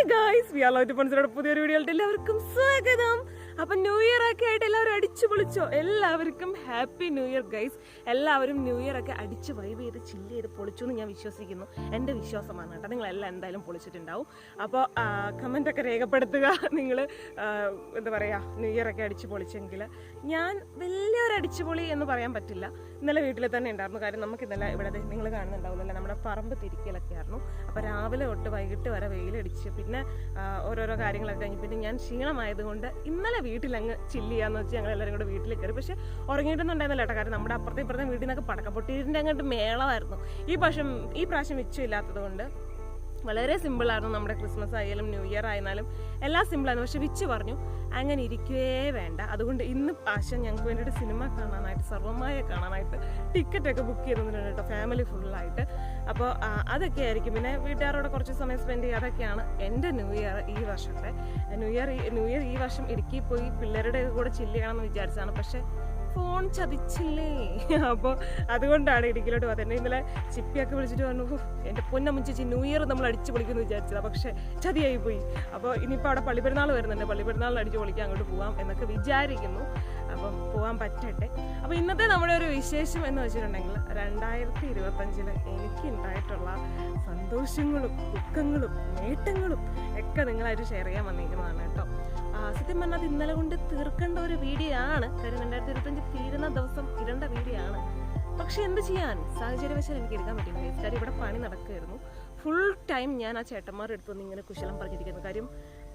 Hi guys പുതിയൊരു എല്ലാവർക്കും സ്വാഗതം. അപ്പൊ ന്യൂ ഇയർ ഒക്കെ ആയിട്ട് എല്ലാവരും അടിച്ചു പൊളിച്ചോ? എല്ലാവർക്കും ഹാപ്പി ന്യൂ ഇയർ ഗൈസ് എല്ലാവരും ന്യൂ ഇയർ ഒക്കെ അടിച്ച് വൈബ് ചെയ്ത് ചില്ല് ചെയ്ത് പൊളിച്ചു എന്ന് ഞാൻ വിശ്വസിക്കുന്നു. എന്റെ വിശ്വാസമാണ് കേട്ടോ. നിങ്ങളെല്ലാം എന്തായാലും പൊളിച്ചിട്ടുണ്ടാവും. അപ്പോൾ ഒക്കെ രേഖപ്പെടുത്തുക. നിങ്ങൾ എന്താ പറയുക ന്യൂ ഇയർ ഒക്കെ അടിച്ച് പൊളിച്ചെങ്കിൽ ഞാൻ വലിയൊരു അടിച്ചുപൊളി എന്ന് പറയാൻ പറ്റില്ല. ഇന്നലെ വീട്ടിൽ തന്നെ ഉണ്ടായിരുന്നു. കാര്യം നമുക്ക് ഇന്നലെ ഇവിടെ നിങ്ങൾ കാണുന്നുണ്ടാവില്ലല്ലോ നമ്മുടെ പറമ്പ് തിരിക്കലൊക്കെ ആയിരുന്നു. അപ്പോൾ രാവിലെ തൊട്ട് വൈകിട്ട് വരെ വെയിലടിച്ച് പിന്നെ ഓരോരോ കാര്യങ്ങളൊക്കെ കഴിഞ്ഞ് പിന്നെ ഞാൻ ക്ഷീണമായതുകൊണ്ട് ഇന്നലെ വീട്ടിലങ്ങ് ചില്ല് ചെയ്യാന്ന് വെച്ച് ഞങ്ങൾ എല്ലാവരും കൂടെ വീട്ടിൽ കയറി. പക്ഷേ ഉറങ്ങിയിട്ടൊന്നും ഉണ്ടായിരുന്നില്ല കേട്ടോ. കാര്യം നമ്മുടെ അപ്പുറത്തെ ഇപ്പുറത്തെ വീട്ടിൽ നിന്നൊക്കെ പടക്കപ്പൊട്ടീരിന്റെ അങ്ങോട്ട് മേളമായിരുന്നു. ഈ പ്രാവശ്യം ഈ പ്രാവശ്യം മിച്ചമില്ലാത്തത് കൊണ്ട് വളരെ സിമ്പിളായിരുന്നു നമ്മുടെ ക്രിസ്മസ് ആയാലും ന്യൂ ഇയർ ആയിരുന്നാലും എല്ലാം സിമ്പിളായിരുന്നു. പക്ഷെ വിച്ച് പറഞ്ഞു അങ്ങനെ ഇരിക്കുകയേ വേണ്ട. അതുകൊണ്ട് ഇന്ന് ആശ ഞങ്ങൾക്ക് വേണ്ടിയിട്ട് സിനിമ കാണാനായിട്ട് സർവമായ കാണാനായിട്ട് ടിക്കറ്റൊക്കെ ബുക്ക് ചെയ്തിട്ടുണ്ട് കേട്ടോ ഫാമിലി ഫുള്ളായിട്ട്. അപ്പോൾ അതൊക്കെ ആയിരിക്കും. പിന്നെ വീട്ടുകാരോട് കുറച്ച് സമയം സ്പെൻഡ് ചെയ്യുക അതൊക്കെയാണ് എന്റെ ന്യൂ ഇയർ ഈ വർഷത്തെ. ന്യൂ ഇയർ ന്യൂ ഇയർ ഈ വർഷം ഇടുക്കി പോയി പിള്ളേരുടെ കൂടെ ചില്ല് വിചാരിച്ചതാണ്. പക്ഷേ ഫോൺ ചതിച്ചില്ലേ? അപ്പോൾ അതുകൊണ്ടാണ് ഇടുക്കിയിലോട്ട് പോകുന്നത് ഇന്നലെ ചിപ്പിയൊക്കെ വിളിച്ചിട്ട് പറഞ്ഞു എന്റെ പൊന്നമ്മ ചേച്ചി ന്യൂ ഇയർ നമ്മൾ അടിച്ച് പൊളിക്കുമെന്ന് വിചാരിച്ചതാണ് പക്ഷേ ചതിയായി പോയി. അപ്പോൾ ഇനിയിപ്പോൾ അവിടെ പള്ളിപ്പെരുന്നാൾ വരുന്നുണ്ട്. പള്ളിപ്പെരുന്നാളിൽ അടിച്ച് പൊളിക്കാൻ അങ്ങോട്ട് പോകാം എന്നൊക്കെ വിചാരിക്കുന്നു. അപ്പം പോകാൻ പറ്റട്ടെ. അപ്പോൾ ഇന്നത്തെ നമ്മുടെ ഒരു വിശേഷം എന്ന് വെച്ചിട്ടുണ്ടെങ്കിൽ രണ്ടായിരത്തി ഇരുപത്തഞ്ചിൽ എനിക്ക് ഉണ്ടായിട്ടുള്ള സന്തോഷങ്ങളും ദുഃഖങ്ങളും നേട്ടങ്ങളും ഒക്കെ നിങ്ങളായിട്ട് ഷെയർ ചെയ്യാൻ വന്നിരിക്കുന്നതാണ് കേട്ടോ. സത്യം പറഞ്ഞാൽ ഇന്നലെ കൊണ്ട് തീർക്കേണ്ട ഒരു വീഡിയോ ആണ് കാര്യം രണ്ടായിരത്തി ഇരുപത്തഞ്ച് തീരുന്ന ദിവസം ഇടേണ്ട വീഡിയോ ആണ് പക്ഷെ എന്ത് ചെയ്യാൻ? സാഹചര്യവശാൽ എനിക്ക് എടുക്കാൻ പറ്റില്ല. കാര്യം ഇവിടെ പണി നടക്കുമായിരുന്നു ഫുൾ ടൈം ഞാൻ ആ ചേട്ടന്മാരുടെ അടുത്ത് നിന്ന് ഇങ്ങനെ കുശലം പറഞ്ഞിരിക്കുന്നു. കാര്യം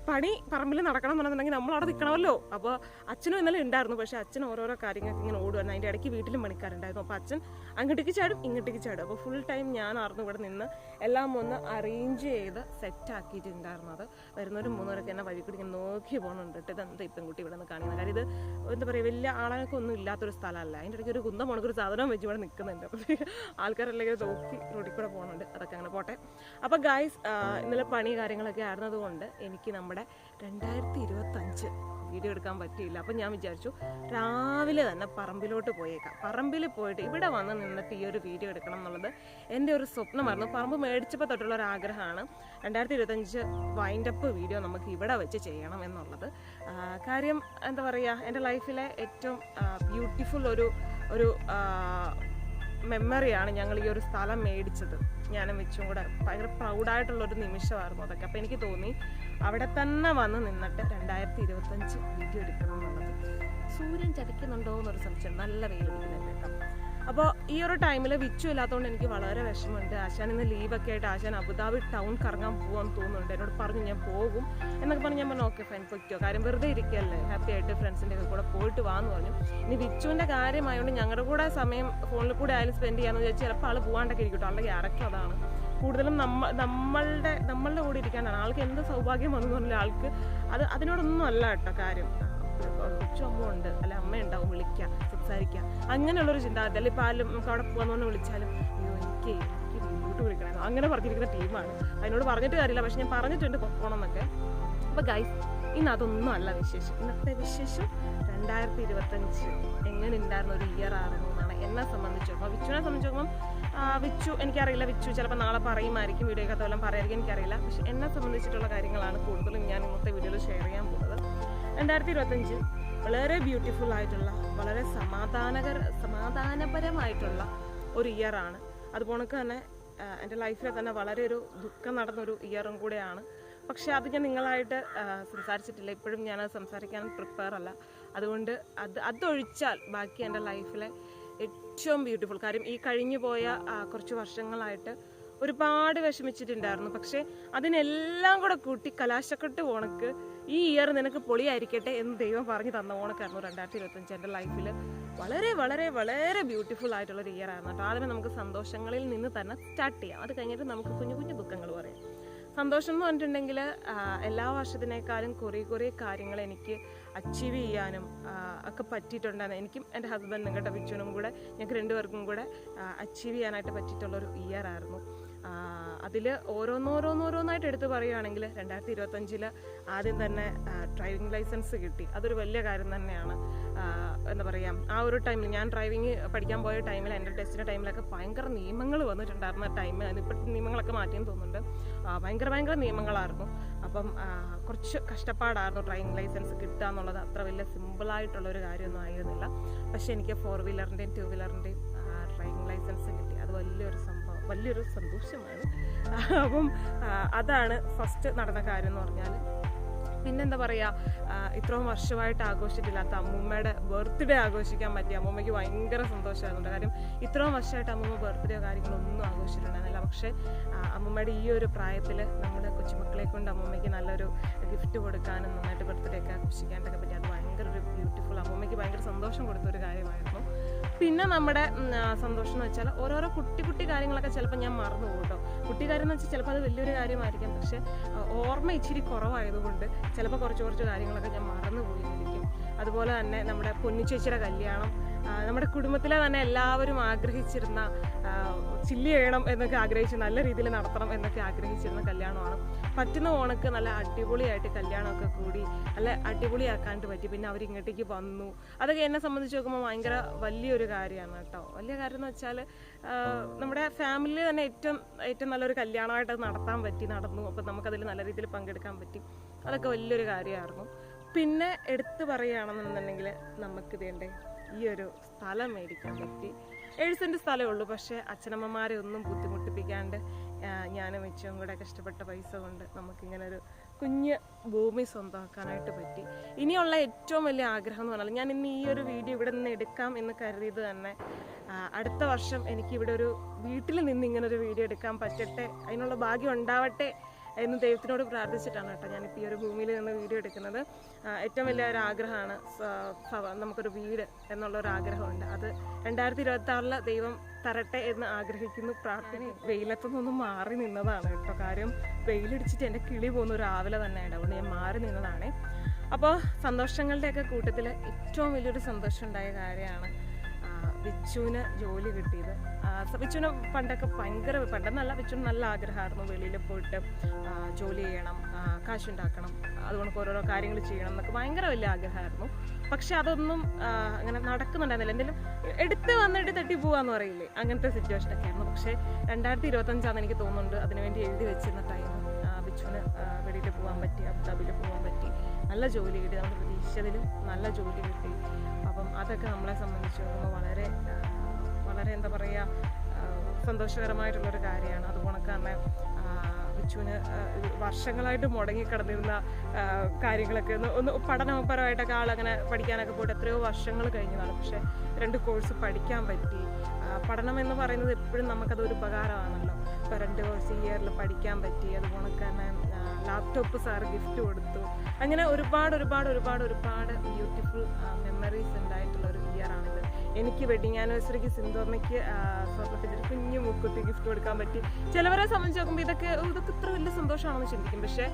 പണി പറമ്പിൽ നടക്കണം എന്നുണ്ടെന്നുണ്ടെങ്കിൽ നമ്മൾ അവിടെ നിൽക്കണമല്ലോ. അപ്പോൾ അച്ഛനും ഇന്നലെ ഉണ്ടായിരുന്നു. പക്ഷേ അച്ഛൻ ഓരോരോ കാര്യങ്ങൾക്ക് ഇങ്ങനെ ഓടുവാണ് അതിന്റെ ഇടയ്ക്ക് വീട്ടിലും പണിക്കാരുണ്ടായിരുന്നു. അപ്പോൾ അച്ഛൻ അങ്ങോട്ടേക്ക് ചാടും ഇങ്ങോട്ടേക്ക് ചാടും. അപ്പോൾ ഫുൾ ടൈം ഞാനായിരുന്നു ഇവിടെ നിന്ന് എല്ലാം ഒന്ന് അറേഞ്ച് ചെയ്ത് സെറ്റ് ആക്കിയിട്ടുണ്ടായിരുന്നത്. മൂന്നുപേരൊക്കെ എന്നെ വഴി കൂടി ഇങ്ങനെ നോക്കി പോകുന്നുണ്ട് കേട്ടോ ഇതെന്ത് പെൺകുട്ടി ഇവിടെ നിന്ന് കാണിക്കുന്നത്? കാര്യം ഇത് എന്താ പറയുക വലിയ ആളുകൾക്ക് ഒന്നും ഇല്ലാത്തൊരു സ്ഥലമല്ല. അതിന്റെ ഇടയ്ക്ക് ഒരു കുന്തം പോണക്കൊരു സാധനം വെച്ച് ഇവിടെ നിൽക്കുന്നുണ്ട് അപ്പോൾ ആൾക്കാരെല്ലാം നോക്കി റോഡിൽ കൂടെ പോകുന്നുണ്ട് അതൊക്കെ അങ്ങനെ പോട്ടെ. അപ്പോൾ ഗായ്സ് ഇന്നലെ പണി കാര്യങ്ങളൊക്കെ ആയിരുന്നതുകൊണ്ട് എനിക്ക് നമ്മുടെ രണ്ടായിരത്തി ഇരുപത്തഞ്ച് വീഡിയോ എടുക്കാൻ പറ്റിയില്ല. അപ്പം ഞാൻ വിചാരിച്ചു രാവിലെ തന്നെ പറമ്പിലോട്ട് പോയേക്കാം. പറമ്പിൽ പോയിട്ട് ഇവിടെ വന്ന് നിന്നിട്ട് ഈ ഒരു വീഡിയോ എടുക്കണം എന്നുള്ളത് എന്റെ ഒരു സ്വപ്നമായിരുന്നു. പറമ്പ് മേടിച്ചപ്പോൾ തൊട്ടുള്ള ഒരു ആഗ്രഹമാണ് രണ്ടായിരത്തി ഇരുപത്തഞ്ച് വൈൻഡപ്പ് വീഡിയോ നമുക്ക് ഇവിടെ വെച്ച് ചെയ്യണം എന്നുള്ളത്. കാര്യം എന്താ പറയുക എന്റെ ലൈഫിലെ ഏറ്റവും ബ്യൂട്ടിഫുൾ ഒരു ഒരു മെമ്മറിയാണ് ഞങ്ങൾ ഈ ഒരു സ്ഥലം മേടിച്ചത്. ഞാനും വെച്ചും കൂടെ ഭയങ്കര പ്രൗഡായിട്ടുള്ള ഒരു നിമിഷമായിരുന്നു അതൊക്കെ. അപ്പോൾ എനിക്ക് തോന്നി അവിടെ തന്നെ വന്ന് നിന്നിട്ട് രണ്ടായിരത്തി ഇരുപത്തഞ്ച് വീഡിയോ എടുക്കണം എന്നുള്ളത്. സൂര്യൻ ചതിക്കുന്നുണ്ടോ എന്നൊരു സംശയം. നല്ല വെയിലടിക്കുന്നുണ്ട് കേട്ടോ. അപ്പോൾ ഈ ഒരു ടൈമിൽ വിച്ചു ഇല്ലാത്തതുകൊണ്ട് എനിക്ക് വളരെ വിഷമമുണ്ട്. ആശാൻ ഇന്ന് ലീവൊക്കെ ആയിട്ട് ആശാൻ അബുദാബി ടൗൺ കറങ്ങാൻ പോകാൻ തോന്നുന്നുണ്ട്. എന്നോട് പറഞ്ഞു ഞാൻ പോകും. എന്നൊക്കെ പറഞ്ഞ് ഞാൻ പറഞ്ഞു ഓക്കെ ഫൈൻ പൊയ്ക്കോ. കാര്യം വെറുതെ ഇരിക്കുകയല്ലേ ഹാപ്പി ആയിട്ട് ഫ്രണ്ട്സിന്റെ ഒക്കെ കൂടെ പോയിട്ട് വാന്ന് പറഞ്ഞു. ഇനി വിച്ചുവിന്റെ കാര്യമായതുകൊണ്ട് ഞങ്ങളുടെ കൂടെ സമയം ഫോണിൽ കൂടെ ആയാലും സ്പെൻഡ് ചെയ്യാമെന്ന് വിചാരിച്ച് ചിലപ്പോൾ ആൾ പോകാണ്ടൊക്കെ ഇരിക്കട്ടോ ആളുടെ ക്യാരക്ടർ അതാണ്. കൂടുതലും നമ്മ നമ്മളുടെ നമ്മളുടെ കൂടെ ഇരിക്കാനാണ്. ആൾക്ക് എന്ത് സൗഭാഗ്യം വന്നു പറഞ്ഞാൽ ആൾക്ക് അത് അതിനോടൊന്നും അല്ല കേട്ടോ കാര്യം. കുറച്ചും അമ്മ ഉണ്ട് അല്ല അമ്മ ഉണ്ടാവും വിളിക്കുക സംസാരിക്കുക. അങ്ങനെയുള്ളൊരു ചിന്താഗതി. അല്ലെങ്കിൽ ഇപ്പോൾ ആരും നമുക്ക് അവിടെ പോകാന്ന് പറഞ്ഞ് വിളിച്ചാലും അയ്യോ എനിക്ക് എനിക്ക് വീട്ട് വിളിക്കണം അങ്ങനെ പറഞ്ഞിരിക്കുന്ന ടീമാണ്. അതിനോട് പറഞ്ഞിട്ട് കാര്യമില്ല. പക്ഷെ ഞാൻ പറഞ്ഞിട്ടുണ്ട് പൊക്കോണം എന്നൊക്കെ അപ്പോൾ ഗൈസ് ഇന്ന് അതൊന്നും അല്ല വിശേഷം. ഇന്നത്തെ വിശേഷം രണ്ടായിരത്തി ഇരുപത്തഞ്ച് എങ്ങനെ ഉണ്ടായിരുന്ന ഒരു ഇയർ ആയിരുന്നു എന്നാണ്. എന്നെ സംബന്ധിച്ച് അപ്പോൾ വിച്ചുവിനെ സംബന്ധിച്ച് നോക്കുമ്പോൾ വിച്ചു എനിക്കറിയില്ല വിച്ചു ചിലപ്പോൾ നാളെ പറയുമായിരിക്കും. വീഡിയോ കഥ വല്ലതും പറയായിരിക്കും എനിക്കറിയില്ല. പക്ഷെ എന്നെ സംബന്ധിച്ചിട്ടുള്ള കാര്യങ്ങളാണ് കൂടുതലും ഞാൻ ഇന്നത്തെ വീഡിയോയിൽ ഷെയർ ചെയ്യാൻ പോകുന്നത്. രണ്ടായിരത്തി ഇരുപത്തഞ്ച് വളരെ ബ്യൂട്ടിഫുൾ ആയിട്ടുള്ള വളരെ സമാധാനകര സമാധാനപരമായിട്ടുള്ള ഒരു ഇയറാണ് അതുപോലെ തന്നെ എന്റെ ലൈഫിൽ തന്നെ വളരെ ഒരു ദുഃഖം നടന്നൊരു ഇയറും കൂടെയാണ്. പക്ഷെ അത് ഞാൻ നിങ്ങളായിട്ട് സംസാരിച്ചിട്ടില്ല. ഇപ്പോഴും ഞാൻ അത് സംസാരിക്കാൻ പ്രിപ്പയർ അല്ല. അതുകൊണ്ട് അത് അതൊഴിച്ചാൽ ബാക്കി എന്റെ ലൈഫിലെ ഏറ്റവും ബ്യൂട്ടിഫുൾ കാര്യം ഈ കഴിഞ്ഞു പോയ കുറച്ച് വർഷങ്ങളായിട്ട് ഒരുപാട് വിഷമിച്ചിട്ടുണ്ടായിരുന്നു. പക്ഷേ അതിനെല്ലാം കൂടെ കൂട്ടി കലാശക്കെട്ട് ഓണക്ക് ഈ ഇയർ നിനക്ക് പൊളിയായിരിക്കട്ടെ എന്ന് ദൈവം പറഞ്ഞു തന്ന ഓണക്കായിരുന്നു രണ്ടായിരത്തി ഇരുപത്തഞ്ച് എന്റെ ലൈഫിൽ വളരെ വളരെ വളരെ ബ്യൂട്ടിഫുൾ ആയിട്ടുള്ള ഒരു ഇയർ ആയിരുന്നു കേട്ടോ. ആദ്യമേ നമുക്ക് സന്തോഷങ്ങളിൽ നിന്ന് തന്നെ സ്റ്റാർട്ട് ചെയ്യാം. അത് കഴിഞ്ഞിട്ട് നമുക്ക് കുഞ്ഞു കുഞ്ഞു ദുഃഖങ്ങൾ പറയാം. സന്തോഷം എന്ന് പറഞ്ഞിട്ടുണ്ടെങ്കിൽ എല്ലാ വർഷത്തിനേക്കാളും കുറേ കുറേ കാര്യങ്ങൾ എനിക്ക് അച്ചീവ് ചെയ്യാനും ഒക്കെ പറ്റിയിട്ടുണ്ടായിരുന്നു എനിക്കും എന്റെ ഹസ്ബൻഡ് കേട്ടോ വിച്ചുവിനും കൂടെ ഞങ്ങൾക്ക് രണ്ടുപേർക്കും കൂടെ അച്ചീവ് ചെയ്യാനായിട്ട് പറ്റിയിട്ടുള്ളൊരു ഇയർ ആയിരുന്നു. അതിൽ ഓരോന്നോരോന്നോരോന്നായിട്ട് എടുത്ത് പറയുകയാണെങ്കിൽ രണ്ടായിരത്തി ഇരുപത്തഞ്ചിൽ ആദ്യം തന്നെ ഡ്രൈവിംഗ് ലൈസൻസ് കിട്ടി. അതൊരു വലിയ കാര്യം തന്നെയാണ്. എന്താ പറയുക ആ ഒരു ടൈമിൽ ഞാൻ ഡ്രൈവിംഗ് പഠിക്കാൻ പോയ ടൈമിൽ എന്റെ ടെസ്റ്റിന്റെ ടൈമിലൊക്കെ ഭയങ്കര നിയമങ്ങൾ വന്നിട്ടുണ്ടായിരുന്ന ടൈം അതിപ്പോൾ നിയമങ്ങളൊക്കെ മാറ്റിയെന്ന് തോന്നുന്നുണ്ട്. ഭയങ്കര ഭയങ്കര നിയമങ്ങളായിരുന്നു. അപ്പം കുറച്ച് കഷ്ടപ്പാടായിരുന്നു ഡ്രൈവിംഗ് ലൈസൻസ് കിട്ടുക എന്നുള്ളത്. അത്ര വലിയ സിമ്പിളായിട്ടുള്ള ഒരു കാര്യമൊന്നും ആയിരുന്നില്ല. പക്ഷേ എനിക്ക് ഫോർ വീലറിന്റെയും ടു വീലറിന്റെയും ഡ്രൈവിംഗ് ലൈസൻസ് കിട്ടി. അത് വലിയൊരു വലിയൊരു സന്തോഷമാണ്. അപ്പം അതാണ് ഫസ്റ്റ് നടന്ന കാര്യം എന്ന് പറഞ്ഞാൽ. പിന്നെന്താ പറയുക ഇത്രയും വർഷമായിട്ട് ആഘോഷിച്ചിട്ടില്ലാത്ത അമ്മൂമ്മയുടെ ബർത്ത്ഡേ ആഘോഷിക്കാൻ പറ്റി അമ്മൂമ്മയ്ക്ക് ഭയങ്കര സന്തോഷമായിരുന്നു. കാര്യം ഇത്രയും വർഷമായിട്ട് അമ്മൂമ്മ ബർത്ത്ഡേ കാര്യങ്ങളൊന്നും ആഘോഷിച്ചിട്ടുണ്ടായിരുന്നില്ല. പക്ഷേ അമ്മൂമ്മയുടെ ഈ ഒരു പ്രായത്തിൽ നമ്മുടെ കൊച്ചുമക്കളെ കൊണ്ട് അമ്മൂമ്മയ്ക്ക് നല്ലൊരു ഗിഫ്റ്റ് കൊടുക്കാനും നന്നായിട്ട് ബർത്ത്ഡേ ഒക്കെ ആഘോഷിക്കാനൊക്കെ പറ്റി അത് ഭയങ്കര ഒരു ബ്യൂട്ടിഫുൾ അമ്മൂമ്മയ്ക്ക് ഭയങ്കര സന്തോഷം കൊടുത്ത ഒരു കാര്യമായിരുന്നു. പിന്നെ നമ്മുടെ സന്തോഷം എന്ന് വെച്ചാൽ ഓരോരോ കുട്ടി കുട്ടി കാര്യങ്ങളൊക്കെ ചിലപ്പോൾ ഞാൻ മറന്നു പോകും കേട്ടോ കുട്ടി കാര്യം എന്ന് വെച്ചാൽ ചിലപ്പോൾ അത് വലിയൊരു കാര്യമായിരിക്കാം. പക്ഷേ ഓർമ്മ ഇച്ചിരി കുറവായതുകൊണ്ട് ചിലപ്പോൾ കുറച്ച് കുറച്ച് കാര്യങ്ങളൊക്കെ ഞാൻ മറന്നു പോയിരിക്കും. അതുപോലെ തന്നെ നമ്മുടെ പൊന്നിച്ചേച്ചിയുടെ കല്യാണം നമ്മുടെ കുടുംബത്തിലെ തന്നെ എല്ലാവരും ആഗ്രഹിച്ചിരുന്ന ചില്ലി ചെയ്യണം എന്നൊക്കെ ആഗ്രഹിച്ച് നല്ല രീതിയിൽ നടത്തണം എന്നൊക്കെ ആഗ്രഹിച്ചിരുന്ന കല്യാണമാണ് പറ്റുന്ന ഓണക്ക് നല്ല അടിപൊളിയായിട്ട് കല്യാണമൊക്കെ കൂടി നല്ല അടിപൊളിയാക്കാണ്ട് പറ്റി. പിന്നെ അവർ ഇങ്ങോട്ടേക്ക് വന്നു. അതൊക്കെ എന്നെ സംബന്ധിച്ച് നോക്കുമ്പോൾ ഭയങ്കര വലിയൊരു കാര്യമാണ് കേട്ടോ. വലിയ കാര്യം എന്ന് വെച്ചാൽ നമ്മുടെ ഫാമിലിയിൽ തന്നെ ഏറ്റവും ഏറ്റവും നല്ലൊരു കല്യാണമായിട്ട് നടത്താൻ പറ്റി നടന്നു. അപ്പം നമുക്കതിൽ നല്ല രീതിയിൽ പങ്കെടുക്കാൻ പറ്റി. അതൊക്കെ വലിയൊരു കാര്യമായിരുന്നു. പിന്നെ എടുത്തു പറയുകയാണെന്നുണ്ടെങ്കിൽ നമുക്ക് ഇതേണ്ടേ ഈ ഒരു സ്ഥലം മേടിക്കാൻ പറ്റി. ഏഴ് സെന്റ് സ്ഥലമേ ഉള്ളൂ പക്ഷേ അച്ഛനമ്മമാരെ ഒന്നും ബുദ്ധിമുട്ടിപ്പിക്കാണ്ട് ഞാനും വെച്ചും കൂടെ കഷ്ടപ്പെട്ട പൈസ കൊണ്ട് നമുക്കിങ്ങനെ ഒരു കുഞ്ഞ് ഭൂമി സ്വന്തമാക്കാനായിട്ട് പറ്റി. ഇനിയുള്ള ഏറ്റവും വലിയ ആഗ്രഹം എന്ന് പറഞ്ഞാൽ ഞാൻ ഇന്ന് ഈ ഒരു വീഡിയോ ഇവിടെ നിന്ന് എടുക്കാം എന്ന് കരുതിയത് തന്നെ. അടുത്ത വർഷം എനിക്ക് ഇവിടെ ഒരു വീട്ടിൽ നിന്ന് ഇങ്ങനെ ഒരു വീഡിയോ എടുക്കാൻ പറ്റട്ടെ അതിനുള്ള ഭാഗ്യം ഉണ്ടാവട്ടെ എന്ന് ദൈവത്തിനോട് പ്രാർത്ഥിച്ചിട്ടാണ് കേട്ടോ ഞാനിപ്പോൾ ഈ ഒരു ഭൂമിയിൽ നിന്ന് വീഡിയോ എടുക്കുന്നത്. ഏറ്റവും വലിയ ഒരു ആഗ്രഹമാണ് നമുക്കൊരു വീട് എന്നുള്ള ഒരു ആഗ്രഹമുണ്ട്. അത് രണ്ടായിരത്തി ഇരുപത്തി ആറിൽ ദൈവം തരട്ടെ എന്ന് ആഗ്രഹിക്കുന്നു. പ്രാർത്ഥന വെയിലത്തു നിന്നും മാറി നിന്നതാണ് കേട്ടോ കാര്യം. വെയിലടിച്ചിട്ട് എന്റെ കിളി പോകുന്ന രാവിലെ തന്നെ ഉണ്ടാവുള്ളൂ ഞാൻ മാറി നിന്നതാണേ. അപ്പോൾ സന്തോഷങ്ങളുടെയൊക്കെ കൂട്ടത്തിൽ ഏറ്റവും വലിയൊരു സന്തോഷം ഉണ്ടായ കാര്യമാണ് വിച്ചുവിന് ജോലി കിട്ടിയത്. വിച്ചുവിന് പണ്ടൊക്കെ ഭയങ്കര പണ്ടെന്നല്ല വിച്ചുവിന് നല്ല ആഗ്രഹമായിരുന്നു വെളിയിൽ പോയിട്ട് ജോലി ചെയ്യണം കാശുണ്ടാക്കണം അതുകൊണ്ട് ഓരോരോ കാര്യങ്ങൾ ചെയ്യണം എന്നൊക്കെ ഭയങ്കര വലിയ ആഗ്രഹമായിരുന്നു. പക്ഷെ അതൊന്നും അങ്ങനെ നടക്കുന്നുണ്ടായിരുന്നില്ല. എന്തെങ്കിലും എടുത്ത് വന്നിട്ട് തട്ടി പോവാന്ന് പറയില്ലേ? അങ്ങനത്തെ സിറ്റുവേഷൻ ഒക്കെ ആയിരുന്നു. പക്ഷെ രണ്ടായിരത്തി ഇരുപത്തഞ്ചാന്ന് എനിക്ക് തോന്നുന്നുണ്ട് അതിനുവേണ്ടി എഴുതി വെച്ചിരുന്ന ടൈം വിച്ചുവിന് വെളിയിൽ പോകാൻ പറ്റി അബുദാബിയിൽ പോകാൻ പറ്റി. നല്ല ജോലി കിട്ടി നമ്മൾ പ്രതീക്ഷിച്ചതിലും നല്ല ജോലി കിട്ടി. അപ്പം അതൊക്കെ നമ്മളെ സംബന്ധിച്ച് നോക്കുമ്പോൾ വളരെ വളരെ എന്താ പറയുക സന്തോഷകരമായിട്ടുള്ളൊരു കാര്യമാണ്. അതുകൊണ്ടൊക്കെ തന്നെ ബിച്ചുവിന് വർഷങ്ങളായിട്ട് മുടങ്ങിക്കിടന്നിരുന്ന കാര്യങ്ങളൊക്കെ ഒന്ന് ഒന്ന് പഠനപരമായിട്ടൊക്കെ ആളങ്ങനെ പഠിക്കാനൊക്കെ പോയിട്ട് എത്രയോ വർഷങ്ങൾ കഴിഞ്ഞതാണ്. പക്ഷേ രണ്ട് കോഴ്സ് പഠിക്കാൻ പറ്റി. പഠനം എന്ന് പറയുന്നത് എപ്പോഴും നമുക്കതൊരു ഉപകാരമാണല്ലോ. ഇപ്പോൾ രണ്ട് കോഴ്സ് ഇയറിൽ പഠിക്കാൻ പറ്റി അതുപോലെ തന്നെ ലാപ്ടോപ്പ് സാറ് ഗിഫ്റ്റ് കൊടുത്തു. അങ്ങനെ ഒരുപാട് ഒരുപാട് ഒരുപാട് ഒരുപാട് ബ്യൂട്ടിഫുൾ മെമ്മറീസ് ഉണ്ടായിട്ടുള്ള ഒരു ഇയറാണിത് എനിക്ക് വെഡിങ് ആനിവേഴ്സറിക്ക് സിന്ധോമ്മയ്ക്ക് സ്വർണത്തിന്റെ ഒരു കുഞ്ഞു മുക്കുത്തി ഗിഫ്റ്റ് കൊടുക്കാൻ പറ്റി. ചിലവരെ സംബന്ധിച്ച് നോക്കുമ്പോൾ ഇതൊക്കെ ഇതൊക്കെ ഇത്ര വലിയ സന്തോഷമാണെന്ന് ചിന്തിക്കും. പക്ഷേ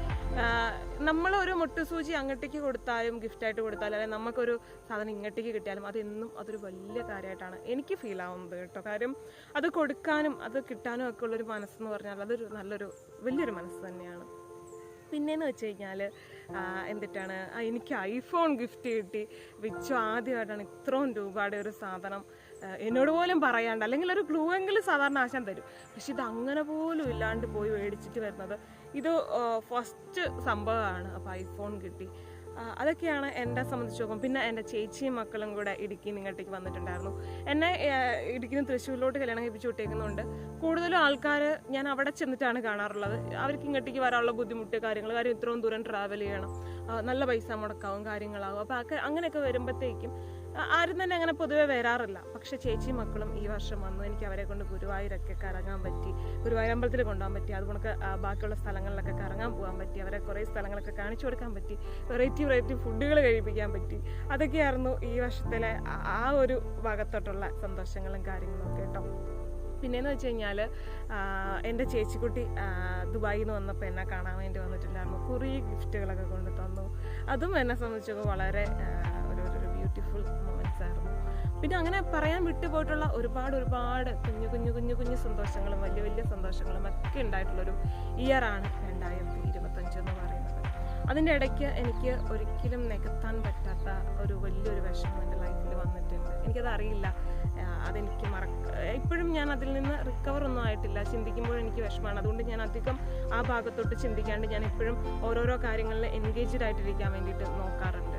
നമ്മളൊരു മുട്ടുസൂചി അങ്ങോട്ടേക്ക് കൊടുത്താലും ഗിഫ്റ്റായിട്ട് കൊടുത്താലും അല്ലെങ്കിൽ നമുക്കൊരു സാധനം ഇങ്ങോട്ടേക്ക് കിട്ടിയാലും അതെന്നും അതൊരു വലിയ കാര്യമായിട്ടാണ് എനിക്ക് ഫീൽ ആവുന്നത് കേട്ടോ. കാര്യം അത് കൊടുക്കാനും അത് കിട്ടാനും ഒക്കെ ഉള്ളൊരു മനസ്സെന്ന് പറഞ്ഞാൽ അതൊരു നല്ലൊരു വലിയൊരു മനസ്സ് തന്നെയാണ്. പിന്നെന്ന് വെച്ച് കഴിഞ്ഞാൽ എന്തിട്ടാണ് എനിക്ക് ഐഫോൺ ഗിഫ്റ്റ് കിട്ടി. വിച്ചു ആദ്യമായിട്ടാണ് ഇത്രയും രൂപയുടെ ഒരു സാധനം എന്നോട് പോലും പറയാണ്ട് അല്ലെങ്കിൽ ഒരു ക്ലൂ എങ്കിലും സാധാരണ ആശാൻ തരും. പക്ഷെ ഇത് അങ്ങനെ പോലും ഇല്ലാണ്ട് പോയി മേടിച്ചിട്ട് വരുന്നത് ഇത് ഫസ്റ്റ് സംഭവമാണ്. അപ്പോൾ ഐഫോൺ കിട്ടി. അതൊക്കെയാണ് എന്നെ സംബന്ധിച്ച് നോക്കും പിന്നെ എന്റെ ചേച്ചിയും മക്കളും കൂടെ ഇടുക്കി ഇങ്ങോട്ടേക്ക് വന്നിട്ടുണ്ടായിരുന്നു. എന്നെ ഇടുക്കിയിൽ തൃശ്ശൂരിലോട്ട് കല്യാണം കഴിപ്പിച്ച് വിട്ടേക്കുന്നുണ്ട്. കൂടുതലും ആൾക്കാർ ഞാൻ അവിടെ ചെന്നിട്ടാണ് കാണാറുള്ളത്. അവർക്ക് ഇങ്ങോട്ടേക്ക് വരാനുള്ള ബുദ്ധിമുട്ട് കാര്യങ്ങൾ കാര്യം ഇത്രയും ദൂരം ട്രാവൽ ചെയ്യണം. നല്ല പൈസ മുടക്കാവും കാര്യങ്ങളാവും. അപ്പോൾ അങ്ങനെയൊക്കെ വരുമ്പോഴത്തേക്കും ആരും തന്നെ അങ്ങനെ പൊതുവെ വരാറില്ല. പക്ഷെ ചേച്ചി മക്കളും ഈ വർഷം വന്നു. എനിക്ക് അവരെ കൊണ്ട് ഗുരുവായൂരൊക്കെ കറങ്ങാൻ പറ്റി. ഗുരുവായൂർ അമ്പലത്തിൽ കൊണ്ടുപോകാൻ പറ്റി. അതുകൊണ്ട് ബാക്കിയുള്ള സ്ഥലങ്ങളിലൊക്കെ കറങ്ങാൻ പോകാൻ പറ്റി. അവരെ കുറേ സ്ഥലങ്ങളൊക്കെ കാണിച്ചു കൊടുക്കാൻ പറ്റി. വെറൈറ്റി വെറൈറ്റി ഫുഡുകൾ കഴിപ്പിക്കാൻ പറ്റി. അതൊക്കെയായിരുന്നു ഈ വർഷത്തിലെ ആ- ഒരു ഭാഗത്തോട്ടുള്ള സന്തോഷങ്ങളും കാര്യങ്ങളും ഒക്കെ കേട്ടോ. പിന്നെയെന്ന് വെച്ച് കഴിഞ്ഞാൽ എന്റെ ചേച്ചിക്കുട്ടി ദുബായിൽ നിന്ന് വന്നപ്പോൾ എന്നെ കാണാൻ വേണ്ടി വന്നിട്ടുണ്ടായിരുന്നു. കുറേ ഗിഫ്റ്റുകളൊക്കെ കൊണ്ട് തന്നു. അതും എന്നെ സംബന്ധിച്ചൊക്കെ വളരെ ബ്യൂട്ടിഫുൾ മൊമെന്റ്സ് ആയിരുന്നു. പിന്നെ അങ്ങനെ പറയാൻ വിട്ടുപോയിട്ടുള്ള ഒരുപാട് ഒരുപാട് കുഞ്ഞു കുഞ്ഞു കുഞ്ഞു കുഞ്ഞു സന്തോഷങ്ങളും വലിയ വലിയ സന്തോഷങ്ങളും ഒക്കെ ഉണ്ടായിട്ടുള്ളൊരു ഇയറാണ് രണ്ടായിരത്തി ഇരുപത്തഞ്ച് എന്ന് പറയുന്നത്. അതിന്റെ ഇടയ്ക്ക് എനിക്ക് ഒരിക്കലും നികത്താൻ പറ്റാത്ത ഒരു വലിയൊരു വിഷമം എന്റെ ലൈഫിൽ വന്നിട്ടുണ്ട്. എനിക്കത് അറിയില്ല. അതെനിക്ക് മറക്ക ഇപ്പോഴും ഞാൻ അതിൽ നിന്ന് റിക്കവർ ഒന്നും ആയിട്ടില്ല. ചിന്തിക്കുമ്പോൾ എനിക്ക് വിഷമമാണ്. അതുകൊണ്ട് ഞാൻ അധികം ആ ഭാഗത്തോട്ട് ചിന്തിക്കാണ്ട് ഞാൻ ഇപ്പോഴും ഓരോരോ കാര്യങ്ങളിൽ എൻഗേജ്ഡ് ആയിട്ടിരിക്കാൻ വേണ്ടിയിട്ട് നോക്കാറുണ്ട്.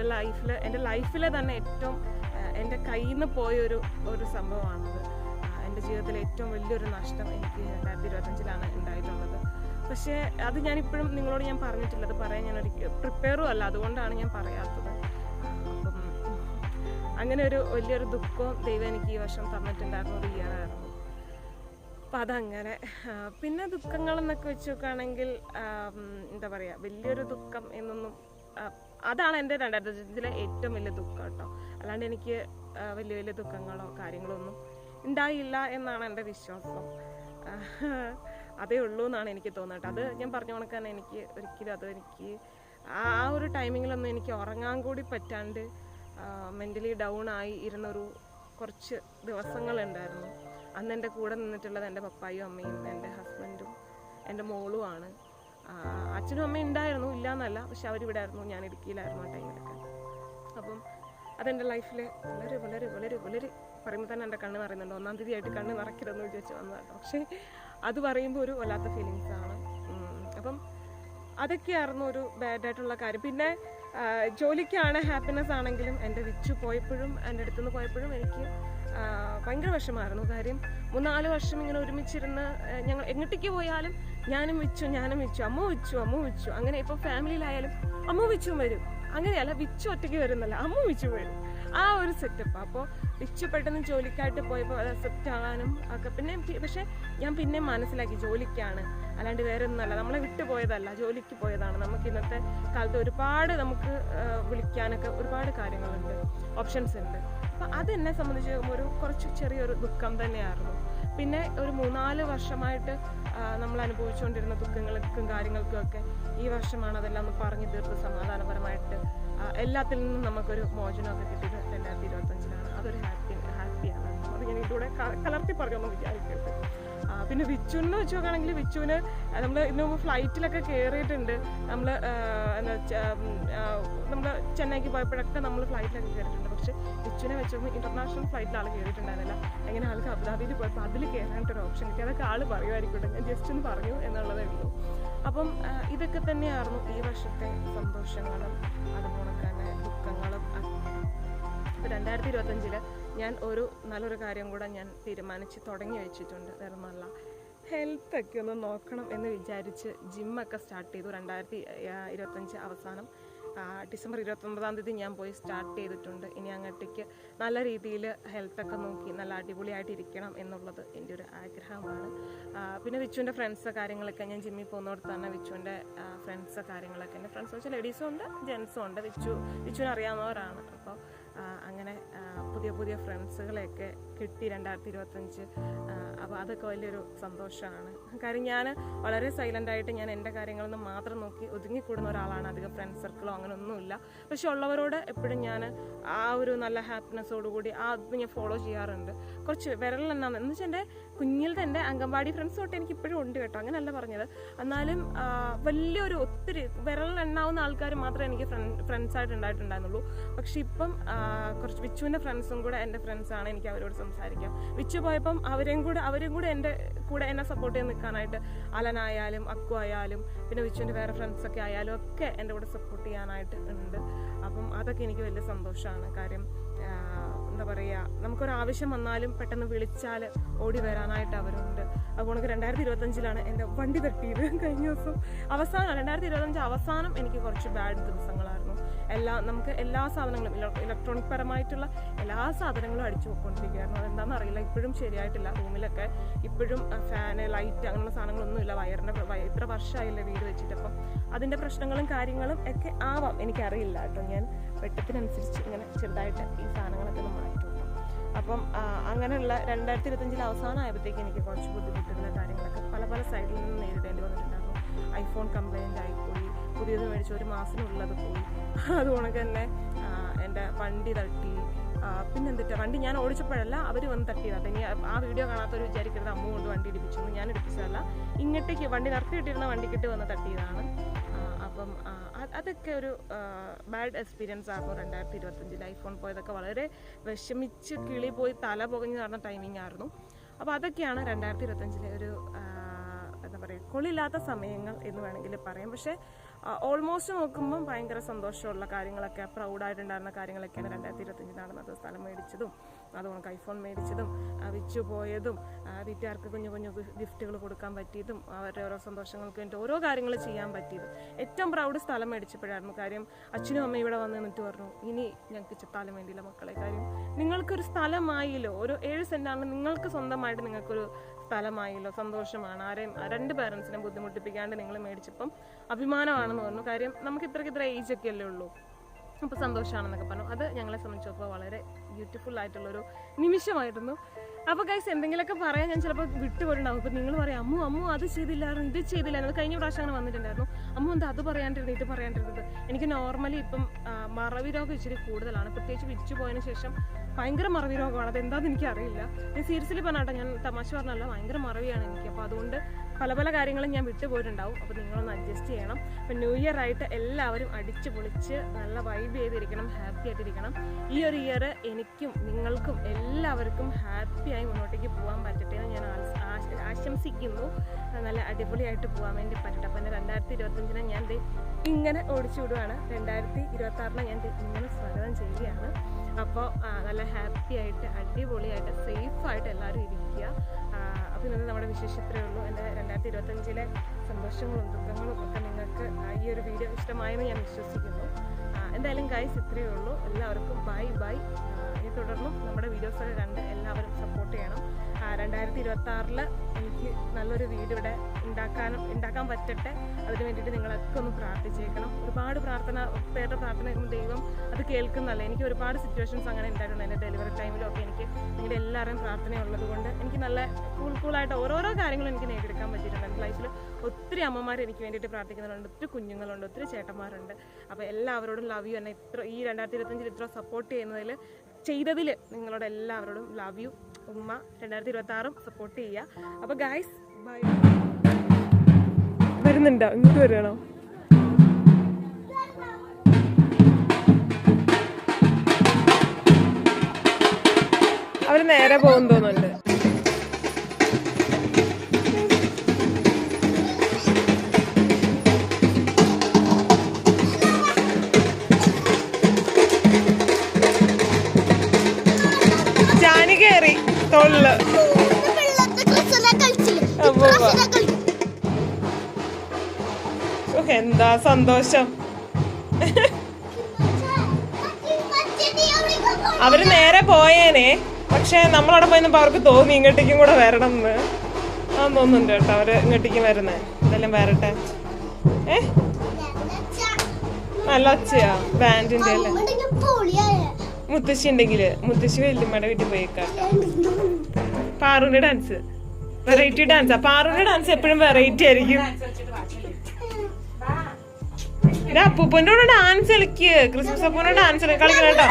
എന്റെ ലൈഫിൽ എന്റെ ലൈഫിലെ തന്നെ ഏറ്റവും എന്റെ കയ്യിൽ നിന്ന് പോയൊരു ഒരു സംഭവമാണത്. എന്റെ ജീവിതത്തിലെ ഏറ്റവും വലിയൊരു നഷ്ടം എനിക്ക് രണ്ടായിരത്തി ഇരുപത്തഞ്ചിലാണ് ഉണ്ടായിട്ടുള്ളത്. പക്ഷേ അത് ഞാനിപ്പോഴും നിങ്ങളോട് ഞാൻ പറഞ്ഞിട്ടില്ല. അത് പറയാൻ ഞാൻ ഒരിക്കലും പ്രിപ്പയറും അല്ല. അതുകൊണ്ടാണ് ഞാൻ പറയാത്തത്. അപ്പം അങ്ങനെ ഒരു വലിയൊരു ദുഃഖവും ദൈവം എനിക്ക് ഈ വർഷം തന്നിട്ടുണ്ടായിരുന്ന ഒരു ഇയർ ആയിരുന്നു. അപ്പം അതങ്ങനെ പിന്നെ ദുഃഖങ്ങളെന്നൊക്കെ വെച്ച് നോക്കുകയാണെങ്കിൽ എന്താ പറയുക വലിയൊരു ദുഃഖം എന്നൊന്നും അതാണ് എന്റെ രണ്ടായിരത്തി അഞ്ചിലെ ഏറ്റവും വലിയ ദുഃഖം കേട്ടോ. അല്ലാണ്ട് എനിക്ക് വലിയ വലിയ ദുഃഖങ്ങളോ കാര്യങ്ങളോ ഒന്നും ഉണ്ടായില്ല എന്നാണ് എന്റെ വിശ്വാസം. അതേ ഉള്ളൂ എന്നാണ് എനിക്ക് തോന്നുന്നത് അത് ഞാൻ പറഞ്ഞ കണക്ക് തന്നെ എനിക്ക് ഒരിക്കലും അത് എനിക്ക് ആ ഒരു ടൈമിങ്ങിലൊന്നും എനിക്ക് ഉറങ്ങാൻ കൂടി പറ്റാണ്ട് മെന്റലി ഡൗൺ ആയി ഇരുന്നൊരു കുറച്ച് ദിവസങ്ങളുണ്ടായിരുന്നു. അന്ന് എന്റെ കൂടെ നിന്നിട്ടുള്ളത് എന്റെ പപ്പായും അമ്മയും എന്റെ ഹസ്ബൻഡും എന്റെ മോളുമാണ് അച്ഛനും അമ്മയും ഉണ്ടായിരുന്നു ഇല്ല എന്നല്ല പക്ഷെ അവരിവിടെ ആയിരുന്നു ഞാൻ ഇടുക്കിയിലായിരുന്നു ആ ടൈമിലൊക്കെ. അപ്പം അതെന്റെ ലൈഫിൽ വളരെ വളരെ വളരെ വളരെ പറയുമ്പോൾ തന്നെ എന്റെ കണ്ണ് നിറയുന്നുണ്ട്. ഒന്നാം തീയതി ആയിട്ട് കണ്ണ് നിറയ്ക്കരുതെന്ന് വിചാരിച്ച് വന്നതാണ് പക്ഷേ അത് പറയുമ്പോൾ ഒരു വല്ലാത്ത ഫീലിങ്സ് ആണ്. അപ്പം അതൊക്കെയായിരുന്നു ഒരു ബാഡായിട്ടുള്ള കാര്യം. പിന്നെ ജോലിക്കാണ് ഹാപ്പിനെസ് ആണെങ്കിലും എന്റെ വിച്ചു പോയപ്പോഴും എന്റെ അടുത്തുനിന്ന് പോയപ്പോഴും എനിക്ക് ഭയങ്കര വിഷമായിരുന്നു കാര്യം. മൂന്നാൽ വർഷം ഇങ്ങനെ ഒരുമിച്ചിരുന്ന് ഞങ്ങൾ എങ്ങോട്ടേക്ക് പോയാലും ഞാനും വിച്ചു ഞാനും വിച്ചു അമ്മ വിച്ചു അമ്മ വിച്ചു. അങ്ങനെ ഇപ്പോൾ ഫാമിലിയിലായാലും അമ്മ വിച്ചും വരും. അങ്ങനെയല്ല വിച്ചു ഒറ്റയ്ക്ക് വരുന്നല്ല അമ്മ വിച്ചു വരും. ആ ഒരു സെറ്റപ്പ്. അപ്പോൾ വിച്ചു പെട്ടെന്ന് ജോലിക്കായിട്ട് പോയപ്പോൾ അത് അക്സെപ്റ്റ് ആകാനും ഒക്കെ പിന്നെ പക്ഷേ ഞാൻ പിന്നെ മനസ്സിലാക്കി ജോലിക്കാണ്. അല്ലാണ്ട് വേറെ ഒന്നുമല്ല നമ്മളെ വിട്ടു പോയതല്ല ജോലിക്ക് പോയതാണ്. നമുക്ക് ഇന്നത്തെ കാലത്ത് ഒരുപാട് നമുക്ക് വിളിക്കാനൊക്കെ ഒരുപാട് കാര്യങ്ങളുണ്ട് ഓപ്ഷൻസ് ഉണ്ട്. അപ്പം അതെന്നെ സംബന്ധിച്ച് ഒരു കുറച്ച് ചെറിയൊരു ദുഃഖം തന്നെയായിരുന്നു. പിന്നെ ഒരു മൂന്നാൽ വർഷമായിട്ട് നമ്മൾ അനുഭവിച്ചുകൊണ്ടിരുന്ന ദുഃഖങ്ങൾക്കും കാര്യങ്ങൾക്കും ഒക്കെ ഈ വർഷമാണ് അതെല്ലാം ഒന്ന് പറഞ്ഞു തീർത്ത് സമാധാനപരമായിട്ട് എല്ലാത്തിൽ നിന്നും നമുക്കൊരു മോചനമൊക്കെ കിട്ടിയത് രണ്ടായിരത്തി ഇരുപത്തഞ്ചിലാണ്. അതൊരു ഹാപ്പി ഇതിലൂടെ കലർത്തി പറഞ്ഞൊന്നും വിചാരിക്കരുത്. പിന്നെ വിച്ചുവിനെ വെച്ച് നോക്കുകയാണെങ്കിൽ വിച്ചുവിന് നമ്മൾ ഇന്ന് ഫ്ലൈറ്റിലൊക്കെ കയറിയിട്ടുണ്ട് നമ്മൾ എന്താ നമ്മൾ ചെന്നൈക്ക് പോയപ്പോഴൊക്കെ നമ്മൾ ഫ്ലൈറ്റിലൊക്കെ കയറിയിട്ടുണ്ട് പക്ഷേ വിച്ചുവിനെ വെച്ച് ഇന്റർനാഷണൽ ഫ്ലൈറ്റിൽ ആൾ കയറിയിട്ടുണ്ടായിരുന്നില്ല എങ്ങനെ ആൾക്ക് അബുദാബിയിൽ പോയപ്പോൾ അതിൽ കയറാനായിട്ടൊരു ഓപ്ഷൻ കിട്ടി. അതൊക്കെ ആൾ പറയുമായിരിക്കട്ടെ ഞാൻ ജസ്റ്റ് ഒന്ന് പറഞ്ഞു എന്നുള്ളതേ ഉള്ളൂ. അപ്പം ഇതൊക്കെ തന്നെയായിരുന്നു ഈ വർഷത്തെ സന്തോഷങ്ങളും അതുപോലെ തന്നെ ദുഃഖങ്ങളും. രണ്ടായിരത്തി ഇരുപത്തഞ്ചിൽ ഞാൻ ഒരു നല്ലൊരു കാര്യം കൂടെ ഞാൻ തീരുമാനിച്ച് തുടങ്ങി വെച്ചിട്ടുണ്ട് വേറൊന്നല്ല ഹെൽത്തൊക്കെ ഒന്ന് നോക്കണം എന്ന് വിചാരിച്ച് ജിമ്മൊക്കെ സ്റ്റാർട്ട് ചെയ്തു രണ്ടായിരത്തി ഇരുപത്തഞ്ച് അവസാനം. ഡിസംബർ ഇരുപത്തൊമ്പതാം തീയതി ഞാൻ പോയി സ്റ്റാർട്ട് ചെയ്തിട്ടുണ്ട്. ഇനി അങ്ങോട്ടേക്ക് നല്ല രീതിയിൽ ഹെൽത്തൊക്കെ നോക്കി നല്ല അടിപൊളിയായിട്ട് ഇരിക്കണം എന്നുള്ളത് എന്റെ ഒരു ആഗ്രഹമാണ്. പിന്നെ വിച്ചുവിന്റെ ഫ്രണ്ട്സ് കാര്യങ്ങളൊക്കെ ഞാൻ ജിമ്മിൽ പോകുന്നിടത്ത് തന്നെ വിച്ചുവിന്റെ ഫ്രണ്ട്സ് കാര്യങ്ങളൊക്കെ എന്റെ ഫ്രണ്ട്സ് വെച്ചാൽ ലേഡീസും ഉണ്ട് ജെൻസും ഉണ്ട്. വിച്ചു വിച്ചുവിനെ അറിയാവുന്നവരാണ്. അപ്പോൾ അങ്ങനെ പുതിയ പുതിയ ഫ്രണ്ട്സുകളെയൊക്കെ കിട്ടി രണ്ടായിരത്തി ഇരുപത്തഞ്ച് അപ്പോൾ അതൊക്കെ വലിയൊരു സന്തോഷമാണ്. കാര്യം ഞാൻ വളരെ സൈലന്റായിട്ട് ഞാൻ എന്റെ കാര്യങ്ങളൊന്നും മാത്രം നോക്കി ഒതുങ്ങിക്കൂടുന്ന ഒരാളാണ് അധികം ഫ്രണ്ട് സർക്കിളോ അങ്ങനെ ഒന്നുമില്ല പക്ഷെ ഉള്ളവരോട് എപ്പോഴും ഞാൻ ആ ഒരു നല്ല ഹാപ്പിനെസ്സോടുകൂടി ആ അത് ഞാൻ ഫോളോ ചെയ്യാറുണ്ട്. കുറച്ച് വിരലെണ്ണാന്ന് എന്ന് വെച്ചാൽ എന്റെ കുഞ്ഞിലത്തെ എന്റെ അംഗൻവാടി ഫ്രണ്ട്സ് തൊട്ട് എനിക്ക് ഇപ്പോഴും ഉണ്ട് കേട്ടോ. അങ്ങനെയല്ല പറഞ്ഞത്. എന്നാലും വലിയൊരു ഒത്തിരി വിരലിലെണ്ണാവുന്ന ആൾക്കാർ മാത്രമേ എനിക്ക് ഫ്രണ്ട്സ് ആയിട്ട് ഉണ്ടായിട്ടുണ്ടായിരുന്നുള്ളൂ. പക്ഷെ ഇപ്പം കുറച്ച് വിച്ചുവിന്റെ ഫ്രണ്ട്സും കൂടെ എന്റെ ഫ്രണ്ട്സാണ് എനിക്ക് അവരോട് സംസാരിക്കാം. വിച്ചു പോയപ്പം അവരെയും കൂടെ അവരും കൂടെ എന്റെ കൂടെ എന്നെ സപ്പോർട്ട് ചെയ്ത് നിൽക്കാനായിട്ട് അലനായാലും അക്കു ആയാലും പിന്നെ വിച്ചുവിന്റെ വേറെ ഫ്രണ്ട്സൊക്കെ ആയാലും ഒക്കെ എന്റെ കൂടെ സപ്പോർട്ട് ചെയ്യാനായിട്ട് ഉണ്ട്. അപ്പം അതൊക്കെ എനിക്ക് വലിയ സന്തോഷമാണ്. കാര്യം എന്താ പറയുക നമുക്കൊരു ആവശ്യം വന്നാലും പെട്ടെന്ന് വിളിച്ചാൽ ഓടി വരാനായിട്ട് അവരുണ്ട്. അപ്പോൾ എനിക്ക് രണ്ടായിരത്തി ഇരുപത്തഞ്ചിലാണ് എന്റെ വണ്ടി തട്ടിയത് കഴിഞ്ഞ ദിവസം അവസാനം രണ്ടായിരത്തി ഇരുപത്തഞ്ച് അവസാനം എനിക്ക് കുറച്ച് ബാഡ് ദിവസങ്ങളായിരുന്നു എല്ലാ നമുക്ക് എല്ലാ സാധനങ്ങളും ഇലക്ട്രോണിക് പരമായിട്ടുള്ള എല്ലാ സാധനങ്ങളും അടിച്ചു പോയിക്കൊണ്ടിരിക്കുകയായിരുന്നു അതെന്താണെന്ന് അറിയില്ല. ഇപ്പോഴും ശരിയായിട്ടില്ല. റൂമിലൊക്കെ ഇപ്പോഴും ഫാന് ലൈറ്റ് അങ്ങനെയുള്ള സാധനങ്ങളൊന്നുമില്ല വയറിന്റെ വയ- ഇത്ര വർഷമായില്ല വീട് വെച്ചിട്ട് അപ്പം അതിന്റെ പ്രശ്നങ്ങളും കാര്യങ്ങളും ഒക്കെ ആവാം. എനിക്കറിയില്ല കേട്ടോ. ഞാൻ വെട്ടത്തിനനുസരിച്ച് ഇങ്ങനെ ചെറുതായിട്ട് ഈ സാധനങ്ങളൊക്കെ കേട്ടോ. അപ്പം അങ്ങനെയുള്ള രണ്ടായിരത്തി ഇരുപത്തഞ്ചിൽ അവസാനമായപ്പോഴത്തേക്ക് എനിക്ക് കുറച്ച് ബുദ്ധിമുട്ടുള്ള കാര്യങ്ങളൊക്കെ പല പല സൈഡിൽ നിന്ന് നേരിടേണ്ടി വന്നിട്ടുണ്ടായിരുന്നു. ഐഫോൺ കംപ്ലൈന്റ് ആയിപ്പോയി പുതിയത് മേടിച്ച് ഒരു മാസത്തിനുള്ളത് പോയി. അതുകൊണ്ട് തന്നെ എന്റെ വണ്ടി തട്ടി. പിന്നെന്തിട്ട് വണ്ടി ഞാൻ ഓടിച്ചപ്പോഴല്ല അവർ വന്ന് തട്ടിയതാ ഇനി ആ വീഡിയോ കാണാത്തവർ വിചാരിക്കരുത് അമ്മ കൊണ്ട് വണ്ടി ഇടിപ്പിച്ചു. ഞാൻ ഇടിപ്പിച്ചതല്ല. ഇങ്ങോട്ടേക്ക് വണ്ടി നിർത്തിയിട്ടിരുന്ന വണ്ടിക്കിട്ട് വന്ന് തട്ടിയതാണ്. അപ്പം അതൊക്കെ ഒരു ബാഡ് എക്സ്പീരിയൻസ് ആയിരുന്നു രണ്ടായിരത്തി ഇരുപത്തഞ്ചിൽ ഐഫോൺ പോയതൊക്കെ വളരെ വിഷമിച്ച് കിളി പോയി തല പുകഞ്ഞു നടന്ന ടൈമിംഗ് ആയിരുന്നു. അപ്പോൾ അതൊക്കെയാണ് രണ്ടായിരത്തി ഇരുപത്തഞ്ചിലെ ഒരു എന്താ പറയുക കൊള്ളില്ലാത്ത സമയങ്ങൾ എന്ന് വേണമെങ്കിൽ പറയാം. പക്ഷേ ഓൾമോസ്റ്റ് നോക്കുമ്പോൾ ഭയങ്കര സന്തോഷമുള്ള കാര്യങ്ങളൊക്കെ പ്രൗഡായിട്ടുണ്ടായിരുന്ന കാര്യങ്ങളൊക്കെയാണ് രണ്ടായിരത്തി ഇരുപത്തഞ്ചിൽ നടന്നത്. സ്ഥലം മേടിച്ചതും അതുകൊണ്ട് ഐഫോൺ മേടിച്ചതും വിച്ചു പോയതും വീട്ടുകാർക്ക് കുഞ്ഞു കുഞ്ഞു ഗിഫ്റ്റുകൾ കൊടുക്കാൻ പറ്റിയതും അവരുടെ ഓരോ സന്തോഷങ്ങൾക്ക് വേണ്ടി ഓരോ കാര്യങ്ങൾ ചെയ്യാൻ പറ്റിയതും. ഏറ്റവും പ്രൗഡ് സ്ഥലം മേടിച്ചപ്പോഴായിരുന്നു കാര്യം അച്ഛനും അമ്മയും ഇവിടെ വന്ന് നിന്നിട്ട് പറഞ്ഞു ഇനി ഞങ്ങൾക്ക് ചെത്താലും വേണ്ടിയില്ല മക്കളെ കാര്യം നിങ്ങൾക്കൊരു സ്ഥലമായില്ലോ ഒരു ഏഴ് സെന്റാണ് നിങ്ങൾക്ക് സ്വന്തമായിട്ട് നിങ്ങൾക്കൊരു സ്ഥലമായല്ലോ സന്തോഷമാണ്. ആരെയും രണ്ട് പേരൻസിനെ ബുദ്ധിമുട്ടിപ്പിക്കാണ്ട് നിങ്ങൾ മേടിച്ചപ്പം അഭിമാനമാണെന്ന് പറഞ്ഞു. കാര്യം നമുക്ക് ഇത്രയ്ക്ക് ഇത്ര ഏജ് ഒക്കെ അല്ലേ ഉള്ളൂ. അപ്പോൾ സന്തോഷമാണെന്നൊക്കെ പറഞ്ഞു. അത് ഞങ്ങളെ സംബന്ധിച്ചപ്പോൾ വളരെ ബ്യൂട്ടിഫുൾ ആയിട്ടുള്ളൊരു നിമിഷമായിരുന്നു. അപ്പോൾ കൈസ് എന്തെങ്കിലുമൊക്കെ പറയാൻ ഞാൻ ചിലപ്പോൾ വിട്ടുപോയിട്ടുണ്ടാവും. അപ്പോൾ നിങ്ങൾ പറയാം അമ്മു അമ്മു അത് ചെയ്തില്ലായിരുന്നു ഇത് ചെയ്തില്ലായിരുന്നു. കഴിഞ്ഞ പ്രാവശ്യം അങ്ങനെ വന്നിട്ടുണ്ടായിരുന്നു. അമ്മു എന്താ അത് പറയാണ്ടിരുന്നത് ഇത് പറയാണ്ടിരുന്നത്? എനിക്ക് നോർമലി ഇപ്പം മറവി രോഗം ഇച്ചിരി കൂടുതലാണ്. പ്രത്യേകിച്ച് വിരിച്ചു പോയതിന് ശേഷം ഭയങ്കര മറവി രോഗമാണ്. അതെന്താന്ന് എനിക്ക് അറിയില്ല ഞാൻ സീരിയസ്ലി പറഞ്ഞാട്ടോ ഞാൻ തമാശ പറഞ്ഞല്ല ഭയങ്കര മറവിയാണ് എനിക്ക്. അപ്പോൾ അതുകൊണ്ട് പല പല കാര്യങ്ങളും ഞാൻ വിട്ടുപോയിട്ടുണ്ടാവും. അപ്പോൾ നിങ്ങളൊന്ന് അഡ്ജസ്റ്റ് ചെയ്യണം. അപ്പോൾ ന്യൂ ഇയർ ആയിട്ട് എല്ലാവരും അടിച്ച് പൊളിച്ച് നല്ല വൈബ് ചെയ്തിരിക്കണം ഹാപ്പി ആയിട്ടിരിക്കണം. ഈ ഒരു ഇയർ എനിക്കും നിങ്ങൾക്കും എല്ലാവർക്കും ഹാപ്പിയായി മുന്നോട്ടേക്ക് പോകാൻ പറ്റട്ടെ എന്ന് ഞാൻ ആശ- ആശ- ആശംസിക്കുന്നു. നല്ല അടിപൊളിയായിട്ട് പോകാൻ വേണ്ടി പറ്റട്ടെ. അപ്പം എന്റെ രണ്ടായിരത്തി ഇരുപത്തഞ്ചിനെ ഞാൻ ഇങ്ങനെ ഓടിച്ചു വിടുവാണ് രണ്ടായിരത്തി ഇരുപത്താറിന് ഞാൻ ഇങ്ങനെ സ്വാഗതം ചെയ്യുകയാണ്. അപ്പോൾ നല്ല ഹാപ്പി ആയിട്ട് അടിപൊളിയായിട്ട് സേഫായിട്ട് എല്ലാവരും ഇരിക്കുക. ഇന്നത്തെ നമ്മുടെ വിശേഷത്രേ ഉള്ളൂ. എന്റെ രണ്ടായിരത്തി ഇരുപത്തഞ്ചിലെ സന്തോഷങ്ങളും ദുഃഖങ്ങളും ഒക്കെ നിങ്ങൾക്ക് ഈ ഒരു വീഡിയോ ഇഷ്ടമായെന്ന് ഞാൻ വിശ്വസിക്കുന്നു. എന്തായാലും ഗൈസ് ഇത്രയേ ഉള്ളൂ. എല്ലാവർക്കും ബൈ ബൈ ഇനി തുടർന്നും നമ്മുടെ വീഡിയോസൊക്കെ കണ്ട് എല്ലാവരും സപ്പോർട്ട് ചെയ്യണം. രണ്ടായിരത്തി ഇരുപത്തി ആറിൽ എനിക്ക് നല്ലൊരു വീട് ഇവിടെ ഉണ്ടാക്കാനും ഉണ്ടാക്കാൻ പറ്റട്ടെ. അതിന് വേണ്ടിയിട്ട് നിങ്ങളൊക്കെ ഒന്ന് പ്രാർത്ഥിച്ചേക്കണം. ഒരുപാട് പ്രാർത്ഥന പേരുടെ പ്രാർത്ഥന ദൈവം അത് കേൾക്കുന്നല്ല എനിക്ക് ഒരുപാട് സിറ്റുവേഷൻസ് അങ്ങനെ ഉണ്ടായിട്ടുണ്ട് എന്റെ ഡെലിവറി ടൈമിലും ഒക്കെ എല്ലാവരും പ്രാർത്ഥനയുള്ളത് കൊണ്ട് എനിക്ക് നല്ല കൂൾ കൂളായിട്ട് ഓരോരോ കാര്യങ്ങളും എനിക്ക് നേടിയെടുക്കാൻ പറ്റിയിട്ടുണ്ട്. എന്റെ ലൈഫിൽ ഒത്തിരി അമ്മമാർ എനിക്ക് വേണ്ടിയിട്ട് പ്രാർത്ഥിക്കുന്നുണ്ട്. ഒത്തിരി കുഞ്ഞുങ്ങളുണ്ട്. ഒത്തിരി ചേട്ടന്മാരുണ്ട്. അപ്പോൾ എല്ലാവരോടും ലവ് യു എന്നെ ഇത്ര ഈ രണ്ടായിരത്തി ഇരുപത്തഞ്ചിൽ ഇത്ര സപ്പോർട്ട് ചെയ്യുന്നതിൽ ചെയ്തതിൽ നിങ്ങളോട് എല്ലാവരോടും ലവ് യു ഉമ്മ രണ്ടായിരത്തി ഇരുപത്തി ആറും സപ്പോർട്ട് ചെയ്യുക. അപ്പോൾ ഗായ്സ് ബൈ വരുന്നുണ്ടോ? ഇങ്ങോട്ട് വരികയാണോ? ഡ്രസ്സെല്ലാം നേരെ പോകും തോന്നുന്നുണ്ട് ചാനി കളിക്കും ഉഹ്, എന്താ സന്തോഷം. അവർ നേരെ പോയേനെ. പക്ഷെ നമ്മളവിടെ പോയപ്പോ അവർക്ക് തോന്നി ഇങ്ങോട്ടേക്കും കൂടെ വരണം എന്ന് ആ തോന്നുന്നുണ്ട് കേട്ടോ അവർ ഇങ്ങോട്ടേക്കും വരുന്നേ. ഇതെല്ലാം വരട്ടെ. ഏ? നല്ല ഒച്ചയാ ബാൻഡിന്റെ അല്ലേ മുത്തശ്ശി ഉണ്ടെങ്കിൽ മുത്തശ്ശി വല്യമ്മയുടെ വീട്ടിൽ പോയേക്കാം. പാറുവിന്റെ ഡാൻസ്. വെറൈറ്റി ഡാൻസാ പാറുവിന്റെ ഡാൻസ് എപ്പോഴും വെറൈറ്റി ആയിരിക്കും. ഇത് അപ്പൂപ്പന്റെ കൂടെ ഡാൻസ് കളിക്ക്. ക്രിസ്മസ് അപ്പൂന്റെ ഡാൻസ് കളിക്കണം കേട്ടോ.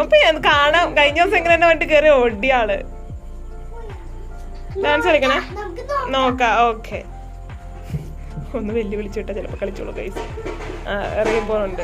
അപ്പൊ കാണാം. കഴിഞ്ഞ ദിവസം എങ്ങനെ എന്റെ വണ്ടി കയറി ഓടിയ ആൾ. ഡാൻസ് കളിക്കണേ? നോക്കാം. ഓക്കെ ഒന്ന് വെല്ലുവിളിച്ചു വിട്ടാ ചിലപ്പോ കളിച്ചോളൂ കൈസ് ഇറങ്ങി പോകുന്നുണ്ട്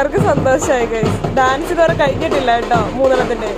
എല്ലാവർക്കും സന്തോഷമായി ഡാൻസ് ഇതുവരെ കഴിഞ്ഞിട്ടില്ല കേട്ടോ മൂന്നെണ്ണത്തിന്റെ